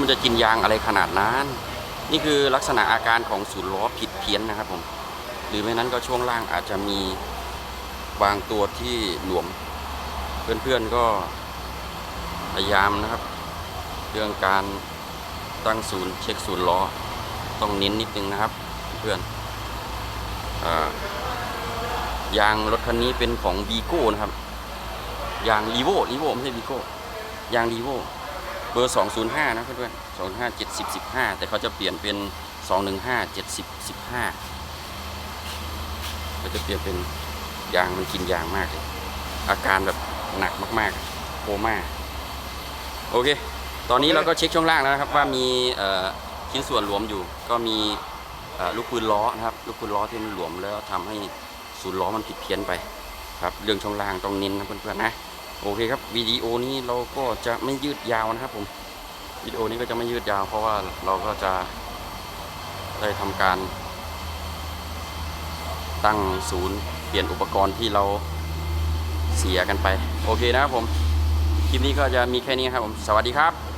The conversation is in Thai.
มันจะกินยางอะไรขนาดนั้น นี่คือลักษณะอาการของศูนย์ล้อผิดเพี้ยนนะครับผม หรือไม่นั้นก็ช่วงล่างอาจจะมีบางตัวที่หลวม เพื่อนๆก็พยายามนะครับ เรื่องการตั้งศูนย์เช็คศูนย์ล้อ ต้องเน้นนิดนึงนะครับ เพื่อนอยางรถคันนี้เป็นของวีโก้นะครับ ยางรีโวรีโวไม่ใช่วีโก้ยางรีโว เบอร์ 205 นะเพื่อนๆ205 70 15 แต่เขาจะเปลี่ยนเป็น 215 70 15เขาจะเปลี่ยนเป็นยางมันกินยางมากเลย อาการแบบหนักมากๆโคม่าโอเค ตอนนี้เราก็เช็คช่วงล่างแล้วนะครับว่ามีเอ่อชิ้นส่วนหลวมอยู่ ก็มีเอ่อลูกปืนล้อนะครับ ลูกปืนล้อที่มันหลวมแล้วทำให้ศูนย์ล้อมันผิดเพี้ยนไปครับ เรื่องช่วงล่างต้องเน้นนะเพื่อนๆนะ โอเคครับวิดีโอนี้เราก็จะไม่ยืดยาวนะครับผมวิดีโอนี้ก็จะไม่ยืดยาว เพราะว่าเราก็จะได้ทำการ ตั้งศูนย์เปลี่ยนอุปกรณ์ที่เราเสียกันไป โอเคนะครับผม คลิปนี้ก็จะมีแค่นี้ครับผม สวัสดีครับ